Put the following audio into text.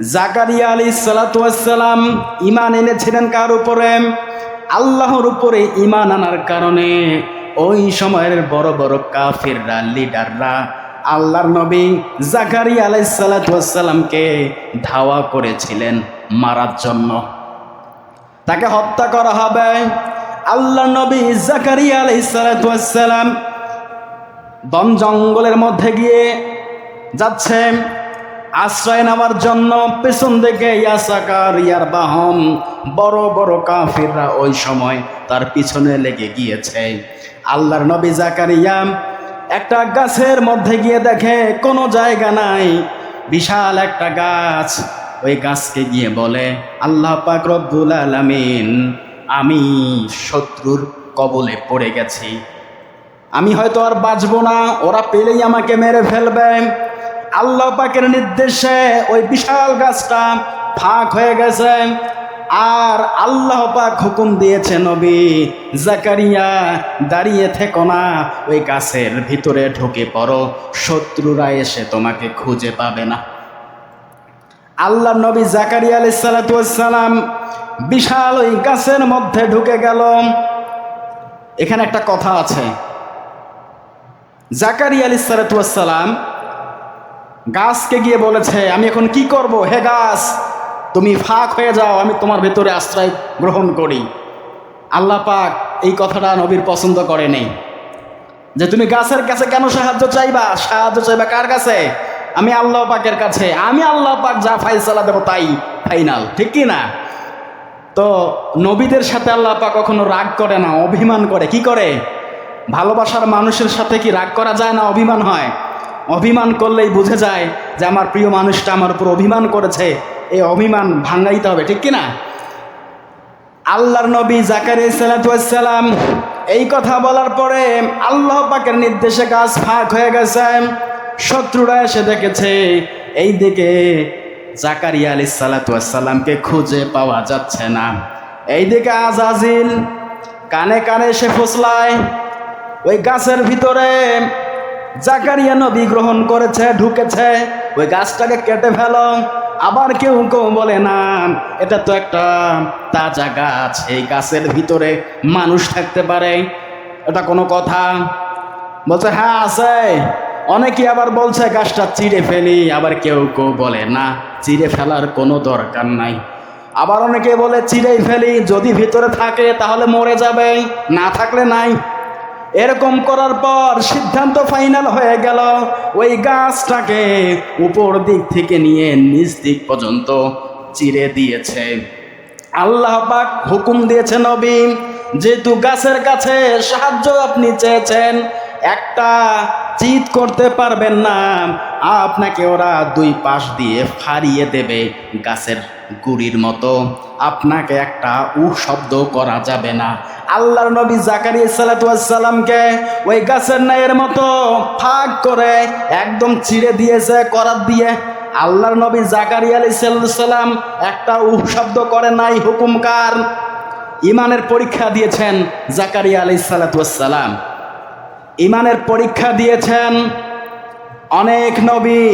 জাকারিয়া আলী সালাতাম ইমান এনেছিলেন কার উপরে? আল্লাহর উপরে ইমান আনার কারণে। ওই সময়ের বড় বড় কাফিররা, লিডাররা আল্লাহর নবী জাকারি আলাই সালাতামকে ধাওয়া করেছিলেন মারার জন্য। তাকে হত্যা করা হবে। আল্লাহ নবী জাকারিয়া আলাই সালাতাম বন জঙ্গলের মধ্যে গিয়ে যাচ্ছে। আশ্রয় নেওয়ার জন্য পেছন দিকে ইয়াসাকার ইয়ার বাহন, বড় বড় কাফিররা ওই সময় তার পিছনে লেগে গিয়েছে। আল্লাহর নবী জাকারিয়া একটা গাছের মধ্যে গিয়ে দেখে, কোনো জায়গা নাই, বিশাল একটা গাছ। ওই গাছকে গিয়ে বলে, আল্লাহ পাক রব্বুল আলামিন, আমি শত্রুর কবলে পড়ে গেছি। আমি হয়তো আর বাঁচবো না, ওরা পেলেই আমাকে মেরে ফেলবে। আল্লাহ পাকের নির্দেশে ওই বিশাল গাছটা ফাঁক হয়ে গেছে। আর আল্লাহ পাক হুকুম দিয়েছে, নবী, জাকারিয়া, দাঁড়িয়ে থেকো না, ওই গাছের ভিতরে ঢুকে পড়ো, শত্রুরা এসে তোমাকে খুঁজে পাবে না। আল্লাহ নবী জাকারিয়া আলি সালাতাম বিশাল ওই গাছের মধ্যে ঢুকে গেল। এখানে একটা কথা আছে। জাকারিয়া আলি সালাতাম গাছকে গিয়ে বলেছে, আমি এখন কি করব? হে গাছ, তুমি ফাঁক হয়ে যাও, আমি তোমার ভেতরে আশ্রয় গ্রহণ করি। আল্লাহ পাক এই কথাটা নবীর পছন্দ করে নেই যে তুমি গাছের কাছে কেন সাহায্য চাইবা? সাহায্য চাইবা কার কাছে? আমি আল্লাহ পাকের কাছে। আমি আল্লাহ পাক যা ফাইসালা দেবো তাই ফাইনাল, ঠিক কি না? তো নবীদের সাথে আল্লাহ পাক কখনো রাগ করে না, অভিমান করে। কি করে? ভালোবাসার মানুষের সাথে কি রাগ করা যায় না, অভিমান হয়? অভিমান করলেই বুঝে যায় যে আমার প্রিয় মানুষটা আমার উপর অভিমান করেছে। এই অভিমান ভাঙাইতে হবে, ঠিক কিনা? আল্লাহর নবী জাকারি সালাম এই কথা বলার পরে আল্লাহ পাকের নির্দেশে গাছ ফাঁক হয়ে গেছে। শত্রুরা এসে দেখেছে, এই দিকে জাকারিয়া আলি সালাতামকে খুঁজে পাওয়া যাচ্ছে না। এইদিকে আজাজিল কানে কানে এসে ফসলায়, ওই গাছের ভিতরে জাকারিয়া নবী গ্রহণ করেছে, ঢুকেছে। ওই গাছটাকে কেটে ফেলো। আবার কেউ কেউ বলে, না, এটা তো একটা তাজা গাছ। এই গাছের ভিতরে মানুষ থাকতে পারে। এটা কোনো কথা? বলছে হ্যাঁ আছে। অনেকে আবার বলছে, গাছটা চিড়ে ফেলি। আবার কেউ কেউ বলে, না, চিড়ে ফেলার কোনো দরকার নাই। আবার অনেকে বলে, চিড়েই ফেলি। যদি ভিতরে থাকে, তাহলে মরে যাবে। না থাকলে নাই। এরকম করার পর সিদ্ধান্ত ফাইনাল হয়ে গেল। ওই গাছটাকে উপর দিক থেকে নিয়ে নিচ দিক পর্যন্ত চিরে দিয়েছে। আল্লাহ পাক হুকুম দিয়েছে নবী, যেহেতু গাছের কাছে সাহায্য আপনি চেয়েছেন, একটা চিত করতে পারবেন না, আপনাকে ওরা দুই পাশ দিয়ে ফাড়িয়ে দেবে গাছের গুড়ির মতো। আপনাকে একটা উ শব্দ করা যাবে না। আল্লাহর নবী জাকারি সালাতামকে ওই গাছের নাইয়ের মতো ফাঁক করে একদম চিড়ে দিয়েছে করার দিয়ে। আল্লাহর নবী জাকারি আলি সাল্লাম একটা উহ শব্দ করে নাই হুকুমকার ইমানের পরীক্ষা দিয়েছেন জাকারিয়া আলি সালাতাম ইমানের পরীক্ষা দিয়েছেন অনেক নবী।